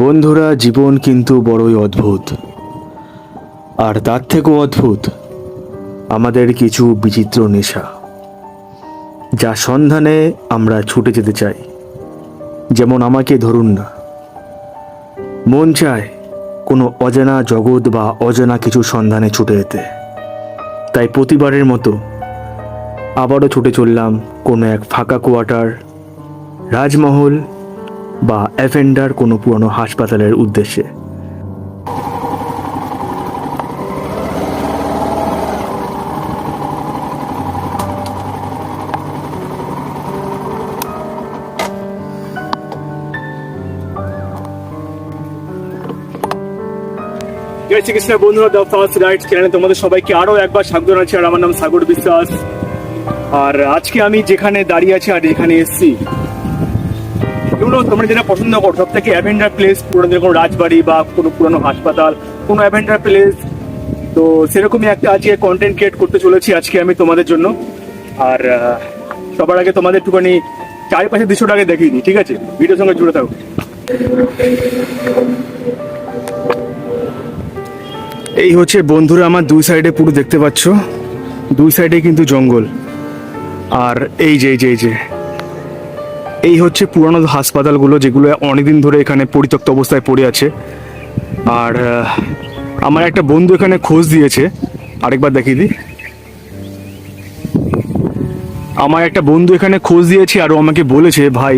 বন্ধুরা, জীবন কিন্তু বড়ই অদ্ভুত। আর তার থেকেও অদ্ভুত, আমাদের কিছু বিচিত্র নেশা, যা সন্ধানে আমরা ছুটে যেতে চাই। যেমন আমাকে ধরুন না। মন চায় কোনো অজানা জগৎ বা অজানা কিছু সন্ধানে ছুটে যেতে। তাই প্রতিবারের মতো আবারও ছুটে চললাম কোনো এক ফাঁকা কোয়ার্টার, রাজমহল বা অ্যাভেন্ডার কোনো পুরনো হাসপাতালের উদ্দেশ্যে। শ্রীকৃষ্ণ বন্ধুরা দ্য ফার্স্ট রাইট চ্যানেলে তোমাদের সবাইকে আরও একবার স্বাগত জানাচ্ছি আর আমার নাম সাগর বিশ্বাস। আর আজকে আমি যেখানে দাঁড়িয়ে আছি আর যেখানে এসেছি এগুলো তোমরা যেটা পছন্দ করো সব থেকে অ্যাভেন্ডার প্লেস পুরোনো কোনো রাজবাড়ি বা কোনো পুরনো হাসপাতাল, কোনো অ্যাভেন্ডার প্লেস তো সেরকমই একটা আজকে কন্টেন্ট ক্রিয়েট করতে চলেছি আজকে আমি তোমাদের জন্য। আর সবার আগে তোমাদের একটুখানি চারিপাশে দৃশ্যটাকে দেখিয়ে দিই, ঠিক আছে? ভিডিওর সঙ্গে জুড়ে থাকো। এই হচ্ছে বন্ধুরা আমার দুই সাইডে পুরো দেখতে পাচ্ছ। দুই সাইডে কিন্তু জঙ্গল। আর এই যে এই যে এই যে এই হচ্ছে পুরনো হাসপাতালগুলো যেগুলো অনেকদিন ধরে এখানে পরিত্যক্ত অবস্থায় পড়ে আছে। আর আমার একটা বন্ধু এখানে খোঁজ দিয়েছে। আরেকবার দেখিয়ে দিই। আমার একটা বন্ধু এখানে খোঁজ দিয়েছে আর আমাকে বলেছে, ভাই,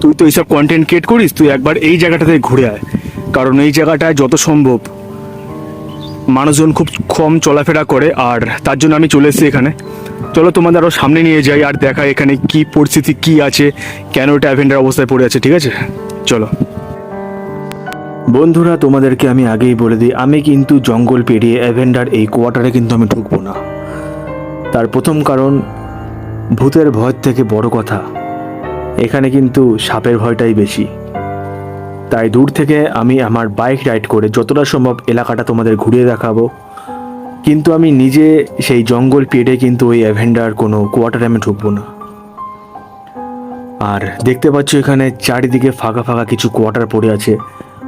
তুই তো এইসব কন্টেন্ট ক্রিয়েট করিস, তুই একবার এই জায়গাটাতে ঘুরে আয়। কারণ এই জায়গাটায় যত সম্ভব মানুষজন খুব কম চলাফেরা করে আর তার জন্য আমি চলে এসেছি এখানে। চলো তোমাদের আরও সামনে নিয়ে যাই আর দেখা এখানে কি পরিস্থিতি, কি আছে, কেন এটা অ্যাভেন্ডার অবস্থায় পড়ে আছে, ঠিক আছে? চলো। বন্ধুরা, তোমাদেরকে আমি আগেই বলে দিই, আমি কিন্তু জঙ্গল পেরিয়ে অ্যাভেন্ডার এই কোয়ার্টারে কিন্তু আমি ঢুকবো না। তার প্রথম কারণ, ভূতের ভয় থেকে বড় কথা। এখানে কিন্তু সাপের ভয়টাই বেশি। তাই দূর থেকে আমি আমার বাইক রাইড করে যতটা সম্ভব এলাকাটা তোমাদের ঘুরিয়ে দেখাবো। কিন্তু আমি নিজে সেই জঙ্গল পেরিয়ে কিন্তু ওই অ্যাভেন্ডার কোনো কোয়ার্টারে আমি ঢুকবো না। আর দেখতে পাচ্ছ এখানে চারিদিকে ফাঁকা ফাঁকা কিছু কোয়ার্টার পড়ে আছে।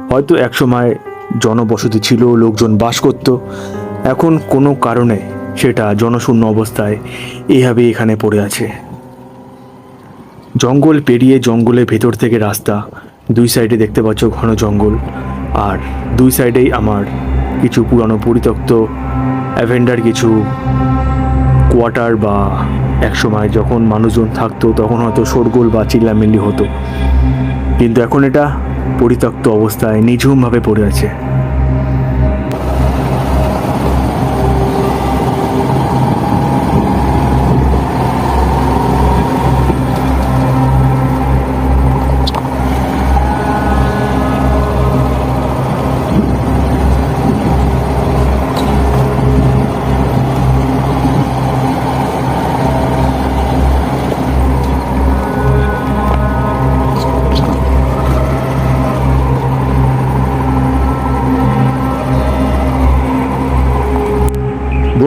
হয়তো একসময় জনবসতি ছিল, লোকজন বাস করত। এখন কোনো কারণে সেটা জনশূন্য অবস্থায় এইভাবে এখানে পড়ে আছে। জঙ্গল পেরিয়ে জঙ্গলের ভেতর থেকে রাস্তা দুই সাইডে দেখতে পাচ্ছ ঘন জঙ্গল, আর দুই সাইডেই আমার কিছু পুরানো পরিত্যক্ত অ্যাভেন্ডার, কিছু কোয়ার্টার বা একসময় যখন মানুষজন থাকতো তখন হয়তো শোরগোল বা চিল্লামিল্লি হতো। কিন্তু এখন এটা পরিত্যক্ত অবস্থায় নিঝুমভাবে পড়ে আছে।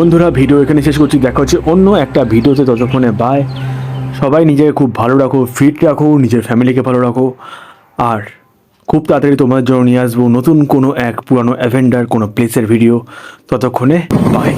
বন্ধুরা, ভিডিও এখানে শেষ করছি। দেখা হচ্ছে অন্য একটা ভিডিওতে। ততক্ষণে বায় সবাই নিজেকে খুব ভালো রাখো ফিট রাখো, নিজের ফ্যামিলিকে ভালো রাখো। আর খুব তাড়াতাড়ি তোমার জন্য নিয়ে আসব নতুন কোনো এক পুরানো অ্যাভেন্ডার কোনো প্লেসের ভিডিও ততক্ষণে বাই